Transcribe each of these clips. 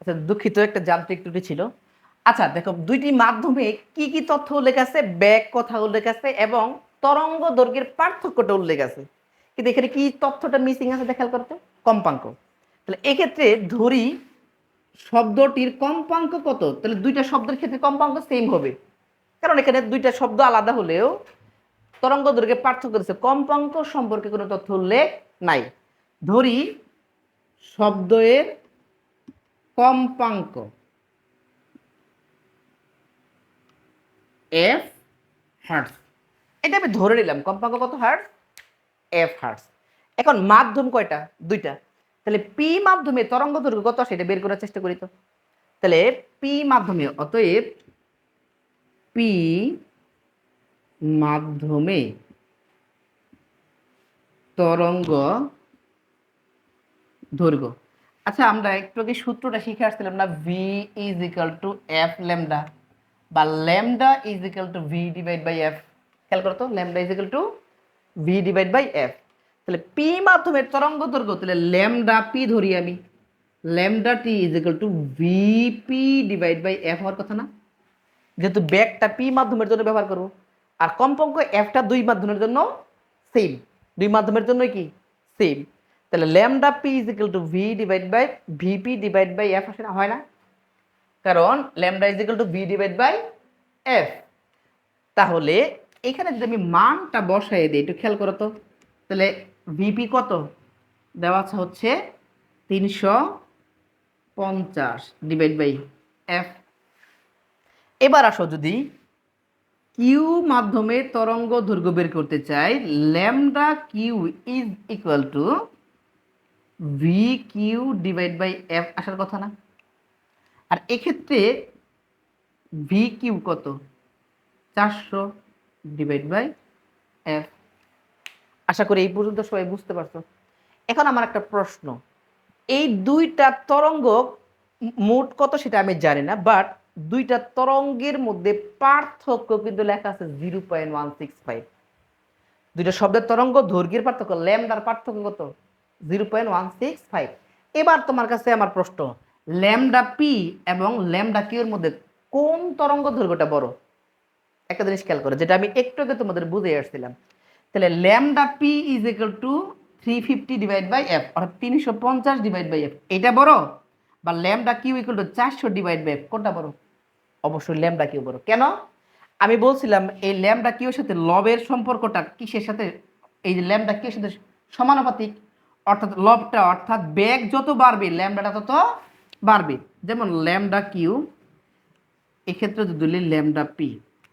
আচ্ছা দুঃখিত, একটা যান্ত্রিক ত্রুটি ছিল। আচ্ছা দেখো, দুইটি মাধ্যমে কি কি তথ্য উল্লেখ আছে, ব্যাগ কথা উল্লেখ আছে, এবং তরঙ্গ দৈর্ঘ্যের পার্থক্যটা উল্লেখ আছে। কিন্তু এখানে কি তথ্যটা মিসিং আছে দেখাল করতে? কম্পাঙ্ক। তাহলে এক্ষেত্রে ধরি, শব্দটির কম্পাঙ্ক কত? তাহলে দুইটা শব্দের ক্ষেত্রে কম্পাঙ্ক সেম হবে। কারণ এখানে দুইটা শব্দ আলাদা হলেও তরঙ্গ দৈর্ঘ্যের পার্থক্য রয়েছে। কম্পাঙ্ক সম্পর্কে কোনো তথ্য উল্লেখ নাই। ধরি, শব্দের কম্পাঙ্ক। এফ হার্টস এটা আমি ধরে নিলাম, কম্পাঙ্ক কত হার্টস এফ হার্টস এখন মাধ্যম কয়টা? দুইটা। তাহলে পি মাধ্যমে তরঙ্গ দৈর্ঘ্য কত সেটা বের করার চেষ্টা করি তো। তাহলে পি মাধ্যমে, অতএব পি মাধ্যমে তরঙ্গ দৈর্ঘ্য আচ্ছা আমরা একটু আগে সূত্রটা শিখে আসছিলাম না V is equal to F lambda বা lambda is equal to V divide by F খেয়াল করো তো lambda is equal to V divide by F তাহলে পি মাধ্যমে তরঙ্গ দৈর্ঘ্য, তাহলে ল্যামডা পি ধরি আমি। Lambda T is equal to V P divide by F হওয়ার কথা না। যেহেতু ব্যাগটা পি মাধ্যমের জন্য ব্যবহার করব, আর কম্পাঙ্ক এফটা দুই মাধ্যমের জন্য সেম দুই মাধ্যমের জন্য কি? সেম তাহলে lambda P is equal to V divide by VP divide by F আসে না হয় না। কারণ lambda is equal to V divide by F তাহলে এখানে যদি আমি মানটা বসাই দিই, একটু খেয়াল করো তো। তাহলে ভিপি কত? দেওয়া আছে হচ্ছে তিনশো পঞ্চাশ ডিভাইড বাই এফ এবার আসো যদি কিউ মাধ্যমে তরঙ্গ দৈর্ঘ্য বের করতে চাই, lambda Q is equal to V Q divide by F আসার কথা না? আর এক্ষেত্রে ভি কিউ কত? চারশো ডিভাইড বাই এফ আশা করি এই পর্যন্ত সবাই বুঝতে পারছ। এখন আমার একটা প্রশ্ন। এই দুইটা তরঙ্গ মোট কত সেটা আমি জানি না বাট দুইটা তরঙ্গের মধ্যে পার্থক্য কিন্তু লেখা আছে zero point one six five দুইটা শব্দের তরঙ্গ, দৈর্ঘ্যের পার্থক্য ল্যামডার পার্থক্য কত? Zero point one six five. এবার তোমার কাছে আমার প্রশ্ন, ল্যামডা পি এবং ল্যামডা কিউর মধ্যে কোন তরঙ্গ দৈর্ঘ্যটা বড়? একটা জিনিস খেয়াল করো, যেটা আমি একটু আগে তোমাদের বুঝে আসছিলাম। তাহলে lambda P is equal to three fifty divide by F অর্থাৎ তিনশো পঞ্চাশ ডিভাইড বাই এফ এটা বড়? বা ল্যামডা কিউ ইকুয়াল টু চারশো ডিভাইড বাই এফ কোনটা বড়? অবশ্যই ল্যামডা কিউ বড়। কেন? আমি বলছিলাম, এই ল্যামডা কিউর সাথে লবের সম্পর্কটা কিসের সাথে? এই যে ল্যামডা কিউর সাথে সমানুপাতিক অর্থাৎ লবটা, অর্থাৎ বেগ যত বাড়বে, ল্যামডাটা তত বাড়বে। যেমন ল্যামডা কিউ, এক্ষেত্রে যদি ল্যামডা পি,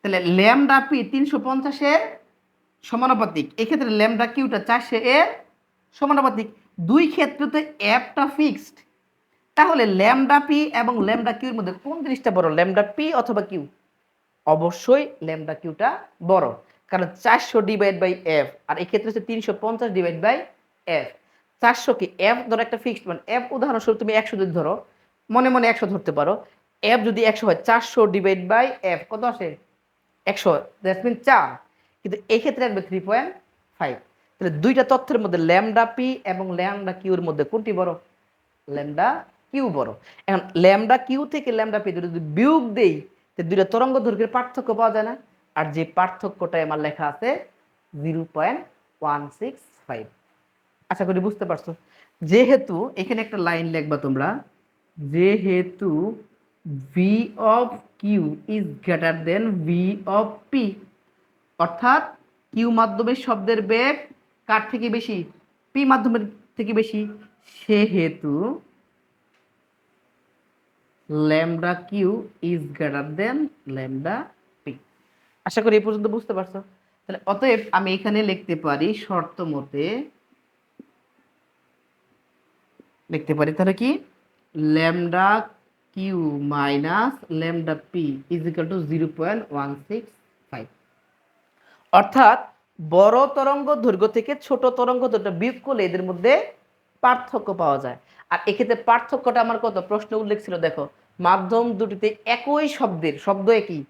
তাহলে ল্যামডা পি তিনশো পঞ্চাশের সমানুপাতিক। এক্ষেত্রে ল্যামডা কিউটা চারশো এর সমানুপাতিক। দুই ক্ষেত্রে তো অ্যাপটা ফিক্সড। তাহলে ল্যামডা পি এবং ল্যামডা কিউর মধ্যে কোন জিনিসটা বড়, ল্যামডা পি অথবা কিউ? অবশ্যই ল্যামডা কিউটা বড়। কারণ চারশো ডিভাইড বাই এফ, আর এক্ষেত্রে হচ্ছে তিনশো পঞ্চাশ ডিভাইড বাই এফ। চারশো কি? এফ ধরো একটা ফিক্সড মানে এফ উদাহরণস্বরূপ তুমি একশো যদি ধরো, মনে মনে একশো ধরতে পারো। এফ যদি একশো হয়, চারশো ডিভাইড বাই এফ, কত আসে? একশো। দ্যাট মিন চার। কিন্তু এই ক্ষেত্রে আসবে থ্রি পয়েন্ট ফাইভ তাহলে দুইটা তথ্যের মধ্যে ল্যামডা পি এবং ল্যামডা কিউর মধ্যে কোনটি বড়? ল্যামডা কিউ বড়। এখন ল্যামডা কিউ থেকে ল্যামডা পি যদি বিয়োগ দেই তো দুইটা তরঙ্গ দৈর্ঘ্যের পার্থক্য পাওয়া যায় না। আর যে পার্থক্যটাই আমার লেখা আছে zero point one six five আশা করি বুঝতে পারছ। যেহেতু এখানে একটা লাইন লিখবা তোমরা, যেহেতু V of Q is greater than V of P অর্থাৎ কিউ মাধ্যমের শব্দের বেগ কার থেকে বেশি? পি মাধ্যমের থেকে বেশি। সেহেতু lambda Q is greater than lambda P আশা করি এ পর্যন্ত বুঝতে পারছ। তাহলে অতএব আমি এখানে লিখতে পারি শর্ত মতে লিখতে পারি। তাহলে কি? Lambda Q minus lambda P is equal to zero point one six five অর্থাৎ বড় তরঙ্গ দৈর্ঘ্য থেকে ছোট তরঙ্গ দৈর্ঘ্য বিয়োগ করলে এদের মধ্যে পার্থক্য পাওয়া যায়। আর এক্ষেত্রে পার্থক্যটা আমার কত? প্রশ্ন উল্লেখ ছিল, দেখো। মাধ্যম দুটিতে একই শব্দের, শব্দ একই।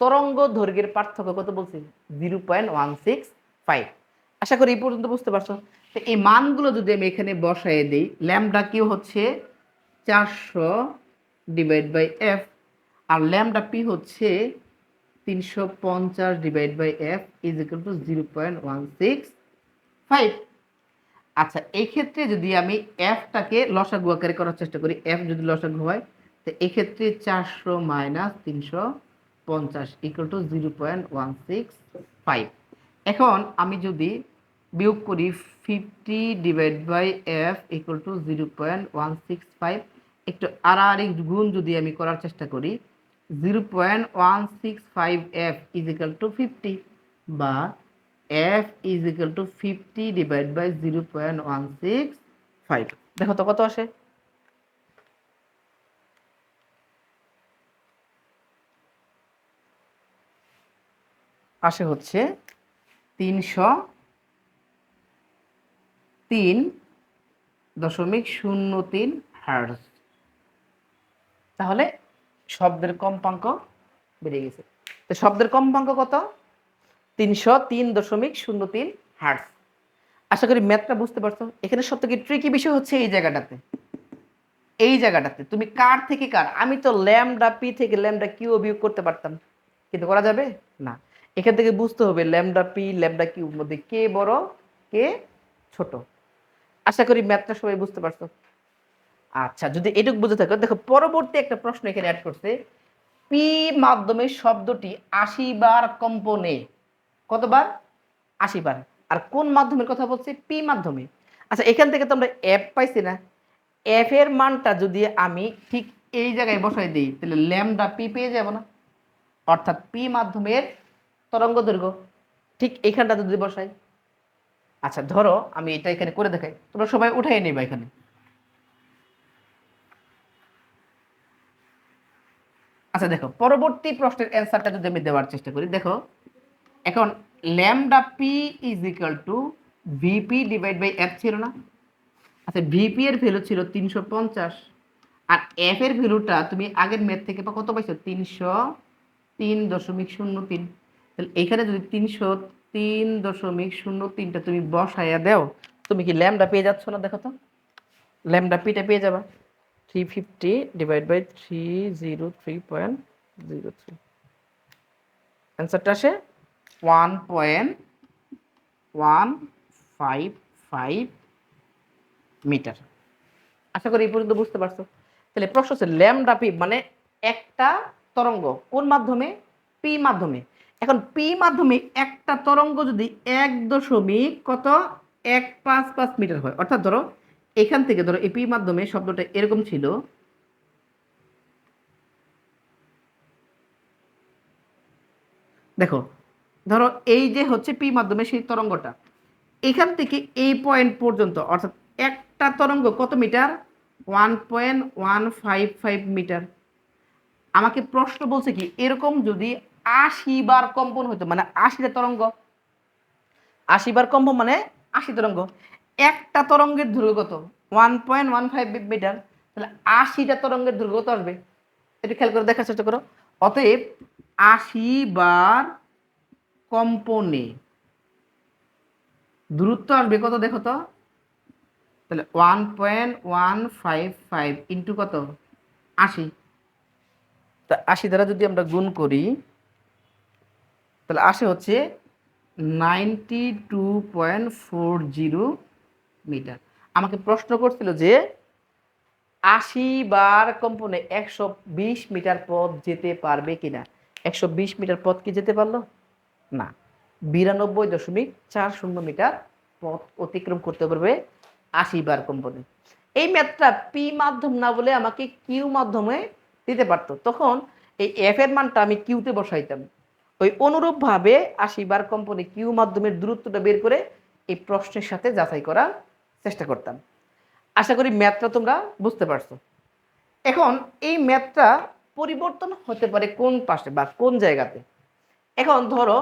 তরঙ্গ দৈর্ঘ্যের পার্থক্য কত বলছি? Zero point one six five আশা করি এই পর্যন্ত বুঝতে পারছ। তো এই মানগুলো যদি আমি এখানে বসায় দিই, ল্যামডা কিউ হচ্ছে? চারশো ডিভাইড বাই এফ আর ল্যামডা পি হচ্ছে তিনশো পঞ্চাশ divide by F is equal to zero point one six five আচ্ছা এই ক্ষেত্রে যদি আমি এফটাকে লসাগু আকারে করার চেষ্টা করি এফ যদি লসাগু হয়, তো এক্ষেত্রে চারশো মাইনাস তিনশো পঞ্চাশ equal to zero point one six five এখন আমি যদি বিয়োগ করি fifty divide by F equal to zero point one six five একটু আড়াআড়ি গুণ যদি আমি করার চেষ্টা করি zero point one six five F is equal to fifty বা F is equal to fifty divide by zero point one six five দেখো তো কত আসে? আসে হচ্ছে তিনশো তিন দশমিক শূন্য তিন হার্জ তাহলে শব্দের কম্পাঙ্ক বেড়ে গেছে। তো শব্দের কম্পাঙ্ক কত? তিনশো তিন দশমিক শূন্য তিন হার্জ আশা করি ম্যাথটা বুঝতে পারছ। এখানে সব থেকে ট্রিকি বিষয় হচ্ছে এই জায়গাটাতে। এই জায়গাটাতে। তুমি কার থেকে কার? আমি তো ল্যামডা পি থেকে ল্যামডা কিউ বিয়োগ করতে পারতাম। কিন্তু করা যাবে? না। এখান থেকে বুঝতে হবে ল্যামডা পি ল্যামডা কিউ মধ্যে কে বড়, কে ছোট। আশা করি ম্যাথটা সবাই বুঝতে পারছ। আচ্ছা যদি এটুকু বুঝে থাকো, দেখো পরবর্তী একটা প্রশ্ন এখানে অ্যাড করছে। পি মাধ্যমে শব্দটি আশি বার কম্পনে। কতবার? আশি বার। আর কোন মাধ্যমের কথা বলছে? পি মাধ্যমে। আচ্ছা এখান থেকে তো আমরা অ্যাপ পাইছি না। এফ এর মানটা যদি আমি ঠিক এই জায়গায় বসাই দিই, তাহলে ল্যামডা পি পেয়ে যাব না। অর্থাৎ পি মাধ্যমের তরঙ্গ দৈর্ঘ্য। ঠিক এইখানটা যদি বসাই। আচ্ছা ধরো আমি এটা এখানে করে দেখাই। তোমরা সবাই উঠাই নেবা এখানে। আচ্ছা দেখো, পরবর্তী প্রশ্নের অ্যান্সারটা যদি আমি দেওয়ার চেষ্টা করি, দেখো, এখন lambda P is equal to VP divide by F ছিল না। আচ্ছা ভিপি এর ভ্যালু ছিল তিনশো পঞ্চাশ, আর এফ এর ভ্যালুটা তুমি আগের ম্যাথ থেকে কত পাইছো? তিনশো তিন দশমিক শূন্য তিন। তাহলে এখানে যদি তিনশো তিন দশমিক শূন্য তিনটা তুমি বসাইয়া দাও। তুমি কি ল্যামডা পেয়ে যাচ্ছ না দেখো তো? ল্যামডা পিটা পেয়ে যাবা। Three fifty divide by three zero three point zero three অ্যান্সারটা আসে one point one five five meter আশা করি এই পর্যন্ত বুঝতে পারছ। তাহলে প্রশ্ন হচ্ছে ল্যামডা পি মানে একটা তরঙ্গ। কোন মাধ্যমে? পি মাধ্যমে। এখন পি মাধ্যমে একটা তরঙ্গ যদি এক দশমিক কত? এক পাঁচ পাঁচ মিটার হয়। অর্থাৎ ধরো, এখান থেকে ধরো এই পি মাধ্যমে শব্দটা এরকম ছিল। দেখো, ধরো এই যে হচ্ছে পি মাধ্যমে সেই তরঙ্গটা, এখান থেকে এই পয়েন্ট পর্যন্ত, অর্থাৎ একটা তরঙ্গ কত meter? One point one five five meter. আমাকে প্রশ্ন বলছে কি, এরকম যদি আশি বার কম্পন হতো মানে আশিটা তরঙ্গ। আশি বার কম্পন মানে আশি তরঙ্গ। একটা তরঙ্গের দৈর্ঘ্য কত? One point one five metre তাহলে আশিটা তরঙ্গের দৈর্ঘ্য কত আসবে? একটু খেয়াল করে দেখার চেষ্টা করো। অতএব আশি বার কম্পনে দূরত্ব আসবে কত দেখো তো? তাহলে one point one five five into কত? আশি। তা আশি দ্বারা যদি আমরা গুণ করি তাহলে আসে হচ্ছে ninety two point four zero metre. আমাকে প্রশ্ন করছিল যে আশি বার কম্পনে একশো বিশ মিটার পথ যেতে পারবে কিনা? একশো বিশ মিটার পথ কি যেতে পারল? না। বিরানব্বই দশমিক চার শূন্য মিটার পথ অতিক্রম করতে পারবে আশি বার কম্পনে। এই ম্যাথটা পি মাধ্যম না বলে আমাকে কিউ মাধ্যমে দিতে পারতো। তখন এই এফ এর মানটা আমি কিউতে বসাইতাম। ওই অনুরূপভাবে আশি বার কম্পনে কিউ মাধ্যমের দূরত্বটা বের করে এই প্রশ্নের সাথে যাচাই করার চেষ্টা করতাম। আশা করি ম্যাথটা তোমরা বুঝতে পারছ। এখন এই ম্যাথটা পরিবর্তন হতে পারে কোন পাশে বা কোন জায়গাতে? এখন ধরো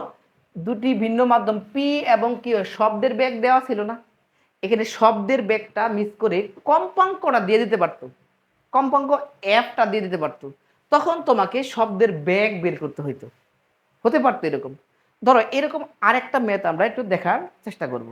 দুটি ভিন্ন মাধ্যম পি এবং কি শব্দের ব্যাগ দেওয়া ছিল না। এখানে শব্দের ব্যাগটা মিস করে কম্পাঙ্কটা দিয়ে দিতে পারতো। কম্পাঙ্ক অ্যাপটা দিয়ে দিতে পারতো। তখন তোমাকে শব্দের ব্যাগ বের করতে হইতো। হতে পারতো এরকম। ধরো, এরকম আরেকটা মেথ আমরা একটু দেখার চেষ্টা করব।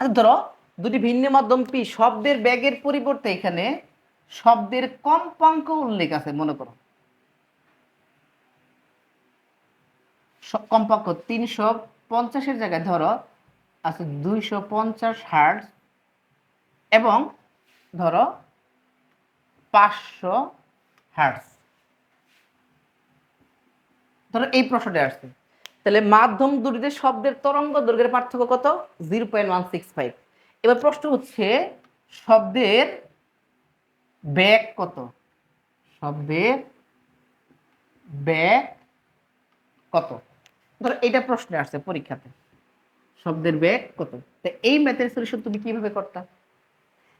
আচ্ছা, ধরো, দুটি ভিন্ন মাধ্যম পি, শব্দের ব্যাগের পরিবর্তে এখানে শব্দের কম্পাঙ্ক উল্লেখ আছে, মনে করো। কম্পাঙ্ক তিনশো পঞ্চাশের জায়গায় ধরো আছে দুইশো পঞ্চাশ হার্জ এবং ধরো পাঁচশো হার্জ ধরো এই প্রশ্নটা আসছে। তাহলে মাধ্যম দুটিতে শব্দের তরঙ্গ দৈর্ঘ্যের পার্থক্য কত? Zero point one six five. এবার প্রশ্ন হচ্ছে, শব্দের ব্যাগ কত? শব্দের ব্যাগ কত? ধরো এটা প্রশ্নে আসছে পরীক্ষাতে। শব্দের ব্যাগ কত? তো এই ম্যাথের সলিউশন তুমি কীভাবে করতা?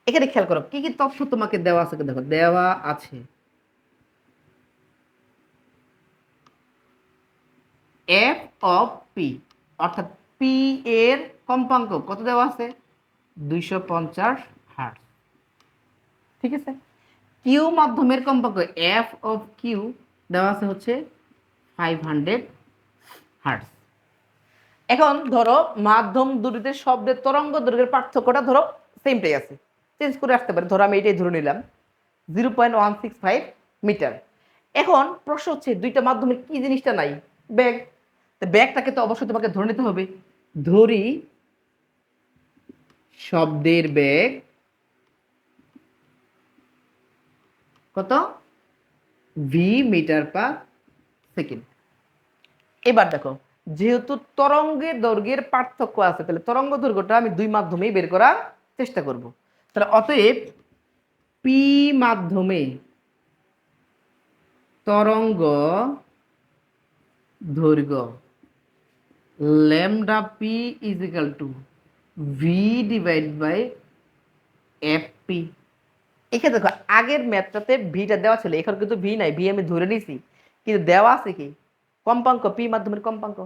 এখানে খেয়াল করো, কি কি তথ্য তোমাকে দেওয়া আছে? দেখো, দেওয়া আছে। এফ অফ পি অর্থাৎ পি এর কম্পাঙ্ক কত দেওয়া আছে? দুইশো পঞ্চাশ হার্ট ঠিক আছে? কিউ মাধ্যমের কম্পাঙ্ক এফ অফ কিউ দেওয়া আছে হচ্ছে ফাইভ হান্ড্রেড হার্টস এখন ধরো মাধ্যম দুটিতে শব্দের তরঙ্গ দৈর্ঘ্যের পার্থক্যটা ধরো সেমটাই আছে। চেঞ্জ করে আসতে পারে। ধরো আমি এটাই ধরে নিলাম। Zero point one six five metre এখন প্রশ্ন হচ্ছে, দুইটা মাধ্যমের কি জিনিসটা নাই? ব্যাগ। তো ব্যাগটাকে তো অবশ্যই তোমাকে ধরে নিতে হবে। ধরি শব্দের ব্যাগ কত? ভি মিটার পার সেকেন্ড এবার দেখো। যেহেতু তরঙ্গের দৈর্ঘ্যের পার্থক্য আছে, তাহলে তরঙ্গ দৈর্ঘ্যটা আমি দুই মাধ্যমেই বের করার চেষ্টা করব। তাহলে অতএব পি মাধ্যমে তরঙ্গ দৈর্ঘ্য lambda P is equal to V divide by F P এখানে দেখো, আগের ম্যাথটাতে ভিটা দেওয়া ছিল, এখন কিন্তু ভি নাই ভি আমি ধরে নিয়েছি কিন্তু দেওয়া আছে কি? কম্পাঙ্ক, পি মাধ্যমের কম্পাঙ্ক।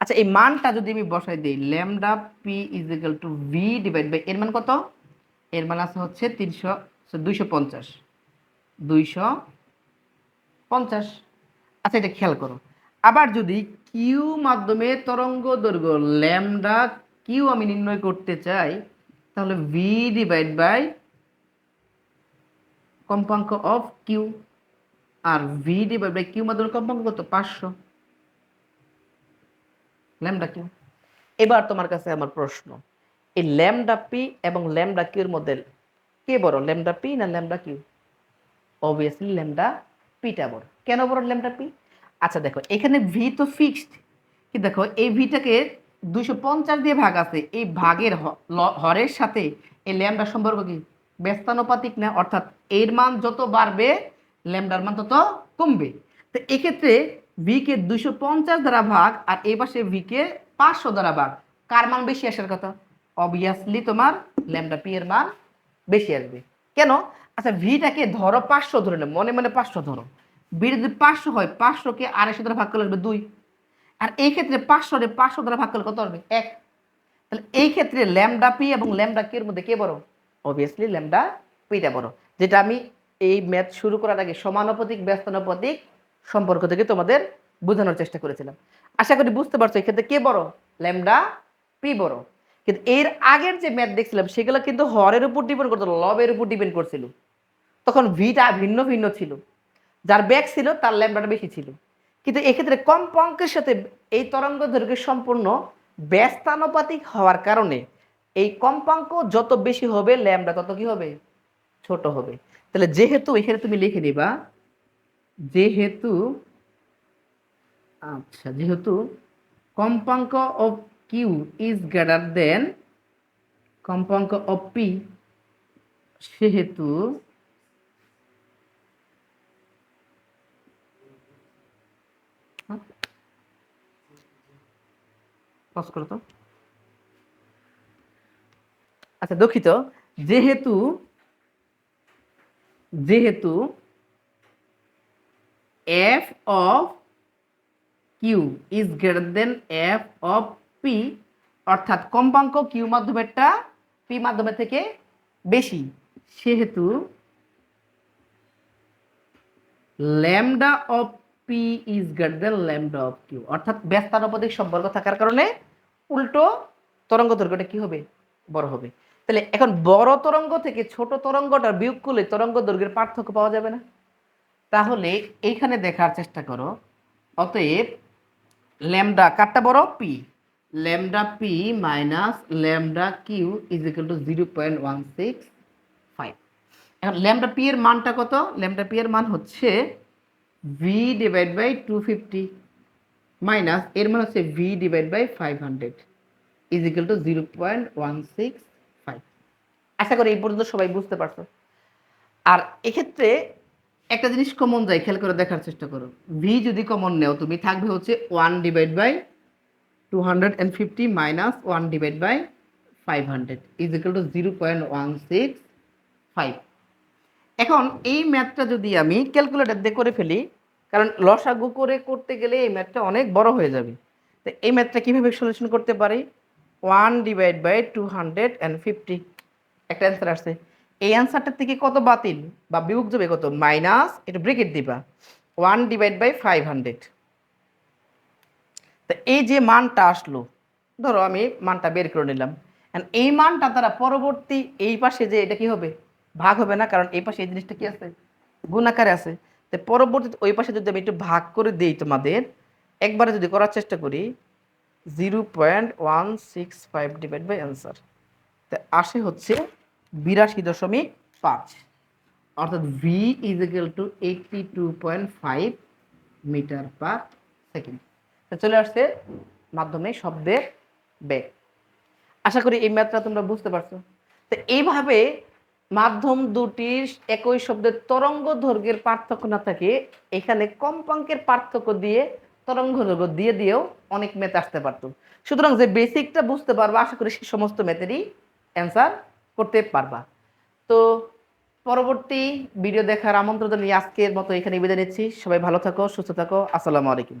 আচ্ছা এই মানটা যদি আমি বসাই দিই, lambda P is equal to V divide by এর মান কত? এর মান আছে হচ্ছে তিনশো দুইশো পঞ্চাশ। দুইশো পঞ্চাশ। আচ্ছা এটা খেয়াল করো। আবার যদি কিউ মাধ্যমে তরঙ্গ দৈর্ঘ্য ল্যামডা কিউ আমি নির্ণয় করতে চাই, তাহলে ভি ডিভাইড বাই কম্পাঙ্ক অফ কিউ। আর ভি ডিভাইড বাই কিউ মাধ্যমে কম্পাঙ্ক কত? পাঁচশো। ল্যামডা কিউ এবার তোমার কাছে আমার প্রশ্ন। এই ল্যামডা পি এবং ল্যামডা কিউর মধ্যে কে বড়? ল্যামডা পি না ল্যামডা কিউ অবভিয়াসলি ল্যামডা পিটা বড়। কেন বড় ল্যামডা পি আচ্ছা দেখো, এখানে ভি তো ফিক্সড কি দেখো, এই ভিটাকে দুইশো পঞ্চাশ দিয়ে ভাগ আছে। এই ভাগের হরের সাথে এই ল্যামডার সম্পর্ক কি? ব্যস্তানুপাতিক না? অর্থাৎ এর মান যত বাড়বে ল্যামডার মান তত কমবে। তো এক্ষেত্রে ভিকে দুইশো পঞ্চাশ দ্বারা ভাগ আর এই পাশে ভিকে পাঁচশো দ্বারা ভাগ। কার মান বেশি আসার কথা? অবভিয়াসলি তোমার ল্যামডা পি এর মান বেশি আসবে। কেন? আচ্ছা ভিটাকে ধরো পাঁচশো ধরে নাও, মনে মনে পাঁচশো ধরো। বির যদি পাঁচশো হয়, পাঁচশোকে আড়াইশো দ্বারা ভাগ করলে আসবে দুই। আর এই ক্ষেত্রে পাঁচশো রে পাঁচশো দ্বারা ভাগ করলে কত আসবে? এক। তাহলে এই ক্ষেত্রে ল্যামডা পি এবং ল্যামডা কির মধ্যে কে বড়? অবভিয়াসলি ল্যামডা পিটা বড়। যেটা আমি এই ম্যাথ শুরু করার আগে সমানুপাতিক, ব্যস্তানুপাতিক সম্পর্ক থেকে তোমাদের বোঝানোর চেষ্টা করেছিলাম। আশা করি বুঝতে পারছ, এক্ষেত্রে কে বড়? ল্যামডা পি বড়। কিন্তু এর আগের যে ম্যাথ দেখছিলাম, সেগুলো কিন্তু হরের উপর ডিপেন্ড করতো, লবের উপর ডিপেন্ড করছিল। তখন ভিটা ভিন্ন ভিন্ন ছিল। যার ব্যাগ ছিল, তার ল্যাম্বাটা বেশি ছিল। কিন্তু এক্ষেত্রে কম্পাঙ্কের সাথে এই তরঙ্গ দৈর্ঘ্যের সম্পূর্ণ ব্যস্তানুপাতিক হওয়ার কারণে এই কম্পাঙ্ক যত বেশি হবে, ল্যামডা তত কি হবে? ছোট হবে। তাহলে যেহেতু, এখানে তুমি লিখে নিবা, যেহেতু আচ্ছা যেহেতু কম্পাঙ্ক of Q is greater than কম্পাঙ্ক অফ পি সেহেতু আচ্ছা দুঃখিত, যেহেতু যেহেতু F of Q is greater than F of P অর্থাৎ কম্পাঙ্ক কিউ মাধ্যমেরটা পি মাধ্যমের থেকে বেশি। সেহেতু lambda of P is greater than lambda of Q অর্থাৎ ব্যস্তানুপাতিক সম্পর্ক থাকার কারণে উল্টো তরঙ্গ দৈর্ঘ্যটা কি হবে? বড় হবে। তাহলে এখন বড় তরঙ্গ থেকে ছোট তরঙ্গটার বিয়োগ করলে তরঙ্গ দৈর্ঘ্যের পার্থক্য পাওয়া যাবে না। তাহলে এইখানে দেখার চেষ্টা করো। অতএব ল্যামডা কারটা বড়? P lambda P minus lambda Q is equal to zero point one six five এখন ল্যামডা পি এর মানটা কত? ল্যামডা পি এর মান হচ্ছে V divide by two fifty minus এর মান হচ্ছে V divide by five hundred is equal to zero point one six আশা করি এই পর্যন্ত সবাই বুঝতে পারছ। আর এক্ষেত্রে একটা জিনিস কমন যায়, খেয়াল করে দেখার চেষ্টা করো। ভি যদি কমন নেও, তুমি থাকবে হচ্ছে one divide by two hundred and fifty minus one divide by five hundred is equal to zero point one six five এখন এই ম্যাথটা যদি আমি ক্যালকুলেটর দিয়ে করে ফেলি, কারণ লসাগু করে করতে গেলে এই ম্যাথটা অনেক বড় হয়ে যাবে। তো এই ম্যাথটা কীভাবে সলিউশন করতে পারি? One divide by two hundred and fifty একটা অ্যান্সার আসছে। এই অ্যান্সারটার থেকে কত বাতিল? বা বিয়োগ যাবে কত? মাইনাস একটু ব্রেকেট দিবা। One divide by five hundred তো এই যে মানটা আসলো, ধরো আমি মানটা বের করে নিলাম। এই মানটা তারা পরবর্তী এই পাশে যে এটা কি হবে? ভাগ হবে না, কারণ এই পাশে এই জিনিসটা কি আছে? গুণাকারে আছে। তো পরবর্তীতে ওই পাশে যদি আমি একটু ভাগ করে দিই তোমাদের, একবারে যদি করার চেষ্টা করি zero point one six five divide by answer তো আসে হচ্ছে বিরাশি দশমিক পাঁচ। অর্থাৎ V is equal to eighty two point five metre per second তো চলে আসছে মাধ্যমে শব্দের বেগ। আশা করি এই ম্যাথটা তোমরা বুঝতে পারছ। তো এইভাবে মাধ্যম দুটির একই শব্দের তরঙ্গ দৈর্ঘ্যের পার্থক্য না থাকে এখানে কম্পাঙ্কের পার্থক্য দিয়ে তরঙ্গ দৈর্ঘ্য দিয়ে দিয়েও অনেক ম্যাথ আসতে পারতো। সুতরাং যে বেসিকটা বুঝতে পারবা আশা করি সেই সমস্ত ম্যাথেরই অ্যান্সার করতে পারবা। তো পরবর্তী ভিডিও দেখার আমন্ত্রণ নিয়ে আজকের মতো এখানে বিদায় নিচ্ছি। সবাই ভালো থাকো, সুস্থ থাকো। আসসালামু আলাইকুম।